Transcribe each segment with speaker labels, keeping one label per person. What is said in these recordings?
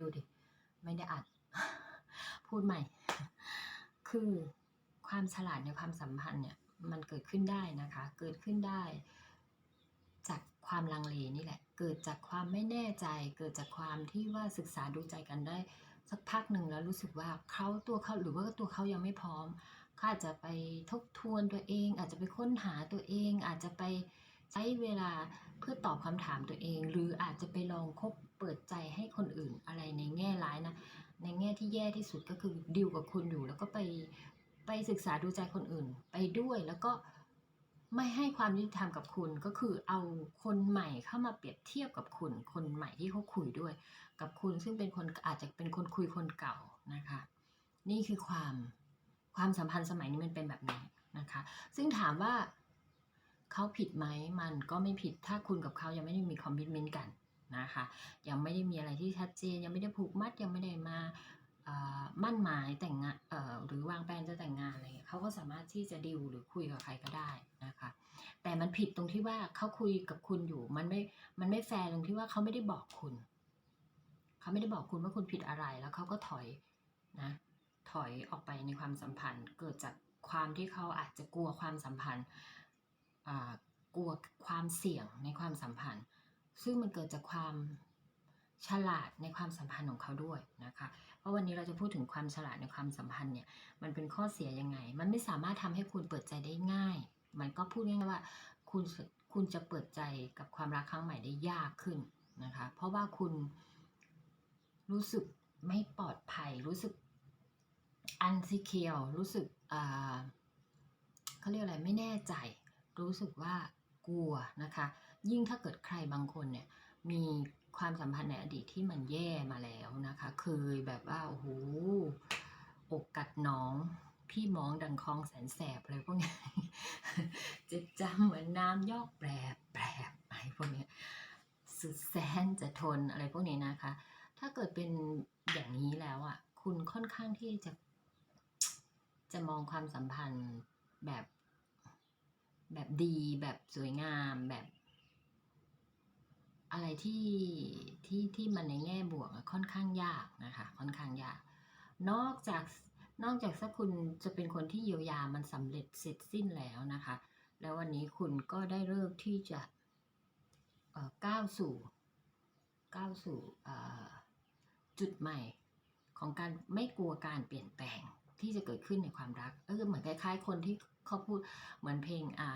Speaker 1: ดูดิ ไม่ได้อัด พูดใหม่ คือความฉลาดในความสัมพันธ์เนี่ย มันเกิดขึ้นได้นะคะ เกิดขึ้นได้ จากความลังเลนี่แหละ เกิดจากความไม่แน่ใจ เกิดจากความที่ว่าศึกษาดูใจกันได้ สักพักหนึ่งแล้วรู้สึกว่าเขาตัวเขาหรือว่าตัวเขายังไม่พร้อมเขาอาจจะไปทบทวนตัวเอง อาจจะไปค้นหาตัวเอง อาจจะไป ใช้เวลาเพื่อตอบคำถามตัวเอง หรืออาจจะไปลองคบเปิดใจให้คนอื่นอะไรในแง่ร้ายนะ ในแง่ที่แย่ที่สุดก็คือดิวกับคุณอยู่ แล้วก็ไปไปศึกษาดูใจคนอื่นไปด้วยแล้วก็ไม่ให้ความยุติธรรมกับคุณก็คือเอาคนใหม่เข้ามาเปรียบเทียบกับคุณ คนใหม่ที่เขาคุยด้วย กับคุณซึ่งเป็นคนอาจจะเป็นคนคุยคนเก่านะคะ นี่คือความความสัมพันธ์สมัยนี้มันเป็นแบบนี้นะคะ ซึ่งถามว่า เขาผิดไหมมันก็ไม่ผิดถ้าคุณกับเขายังไม่ได้มีคอมมิชเมนต์กันนะคะยังไม่ได้มีอะไรที่ชัดเจน ยังไม่ได้ผูกมัดยังไม่ได้มาอ่อมั่นหมายแต่งงานหรือวางแผนจะแต่งงานอะไรเขาก็สามารถที่จะดิวหรือคุยกับใครก็ได้นะคะ แต่มันผิดตรงที่ว่าเขาคุยกับคุณอยู่มันไม่มันไม่แฟร์ตรงที่ว่าเขาไม่ได้บอกคุณเขาไม่ได้บอกคุณว่าคุณผิดอะไรแล้วเขาก็ถอยนะถอยออกไปในความสัมพันธ์ เกิดจากความที่เขาอาจจะกลัวความสัมพันธ์ กลัวความเสี่ยงในความสัมพันธ์ ซึ่งมันเกิดจากความฉลาดในความสัมพันธ์ของเขาด้วยนะคะ เพราะวันนี้เราจะพูดถึงความฉลาดในความสัมพันธ์เนี่ย มันเป็นข้อเสียยังไง มันไม่สามารถทำให้คุณเปิดใจได้ง่าย มันก็พูดง่ายๆว่าคุณคุณจะเปิดใจกับความรักครั้งใหม่ได้ยากขึ้นนะคะ เพราะว่าคุณรู้สึกไม่ปลอดภัย รู้สึกอันซีเคียวรู้สึกเขาเรียกอะไรไม่แน่ใจ รู้สึกว่ากลัวนะคะ ยิ่งถ้าเกิดใครบางคนเนี่ยมีความสัมพันธ์ในอดีตที่มันแย่มาแล้วนะคะ เคยแบบว่าโอ้โหอกกัดน้องพี่มองดังคลองแสนแสบอะไรพวกนี้เจ็บจำเหมือนน้ำยอกแปรแปรอะไรพวกนี้สุดแสนจะทนอะไรพวกนี้นะคะ ถ้าเกิดเป็นอย่างนี้แล้วอะ คุณค่อนข้างที่จะจะมองความสัมพันธ์ ดีแบบสวยงามแบบ อะไรที่ที่ที่มันในแง่บวกค่อนข้างยากนะคะ ค่อนข้างยาก นอกจากนอกจากถ้าคุณจะเป็นคนที่เยียวยามันสำเร็จเสร็จสิ้นแล้วนะคะ แล้ววันนี้คุณก็ได้เลิกที่จะก้าวสู่ก้าวสู่จุดใหม่ของการไม่กลัวการเปลี่ยนแปลงที่จะเกิดขึ้นในความรัก เออเหมือนคล้ายๆ คนที่เขาพูดเหมือนเพลงอ่า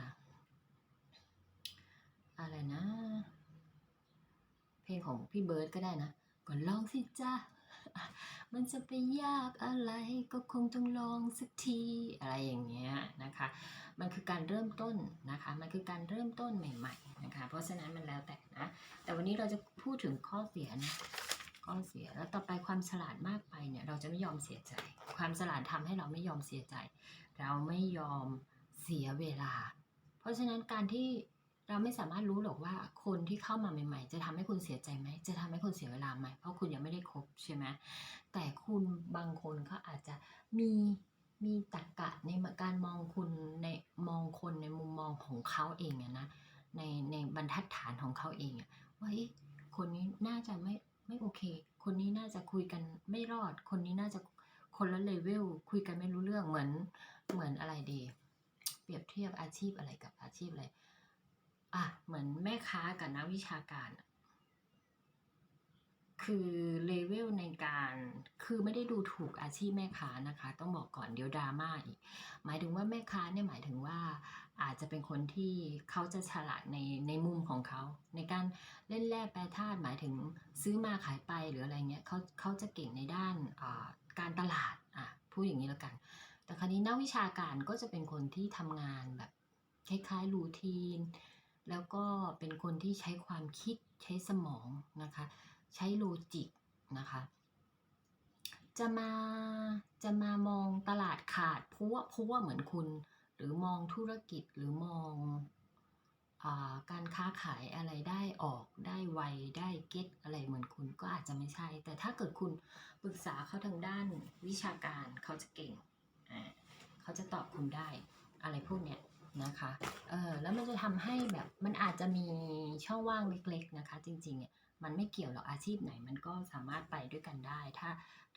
Speaker 1: อะไรนะ เพลงของพี่เบิร์ดก็ได้นะก็ลองสิจ้ามันจะไปยากอะไรก็คงต้องลองสักทีอะไรอย่างเงี้ยนะคะ มันคือการเริ่มต้นนะคะ มันคือการเริ่มต้นใหม่ๆนะคะ เพราะฉะนั้นมันแล้วแต่นะ แต่วันนี้เราจะพูดถึงข้อเสียนะข้อเสียแล้วต่อไปความฉลาดมากไปเนี่ยเราจะไม่ยอมเสียใจ ความฉลาดทำให้เราไม่ยอมเสียใจ เราไม่ยอมเสียเวลา เพราะฉะนั้นการที่ เราไม่สามารถรู้หรอกว่าคนที่เข้ามาใหม่ ๆ จะทำให้คุณเสียใจไหม จะทำให้คุณเสียเวลาไหม เพราะคุณยังไม่ได้คบใช่ไหมแต่คุณบางคนเขาอาจจะมีมีตรรกะในการมองคุณในมองคนในมุมมองของเขาเองอะนะในในบรรทัดฐานของเขาเองอะว่าเอ๊ะคนนี้น่าจะไม่ไม่โอเค คนนี้น่าจะคุยกันไม่รอด คนนี้น่าจะคนละเลเวลคุยกันไม่รู้เรื่องเหมือนเหมือนอะไรดี เปรียบเทียบอาชีพอะไรกับอาชีพอะไร อะเหมือนแม่ค้ากับนักวิชาการอะคือเลเวลในการคือไม่ได้ดูถูกอาชีพแม่ค้านะคะ ต้องบอกก่อนเดี๋ยวดราม่าอีก หมายถึงว่าแม่ค้าเนี่ยหมายถึงว่าอาจจะเป็นคนที่เขาจะฉลาดในในมุมของเขา ในการเล่นแร่แปรธาตุหมายถึงซื้อมาขายไปหรืออะไรเงี้ยเขาเขาจะเก่งในด้านการตลาดอะพูดอย่างนี้แล้วกัน แต่คราวนี้นักวิชาการก็จะเป็นคนที่ทำงานแบบคล้ายๆรูทีน แล้วก็เป็นคนที่ใช้ความคิดใช้สมองนะคะ ใช้โลจิกนะคะ จะมาจะมามองตลาดขาดเพราะว่าเพราะว่าเหมือนคุณ หรือมองธุรกิจหรือมองอการค้าขายอะไรได้ออกได้ไวได้เก็ตอะไรเหมือนคุณก็อาจจะไม่ใช่ แต่ถ้าเกิดคุณปรึกษาเขาทางด้านวิชาการเขาจะเก่งเขาจะตอบคุณได้อะไรพวกเนี้ย นะคะเออแล้วมันจะทำให้แบบมันอาจจะมีช่องว่างเล็ก ๆนะคะ จริงๆเนี่ยมันไม่เกี่ยวหรอกอาชีพไหนมันก็สามารถไปด้วยกันได้ถ้า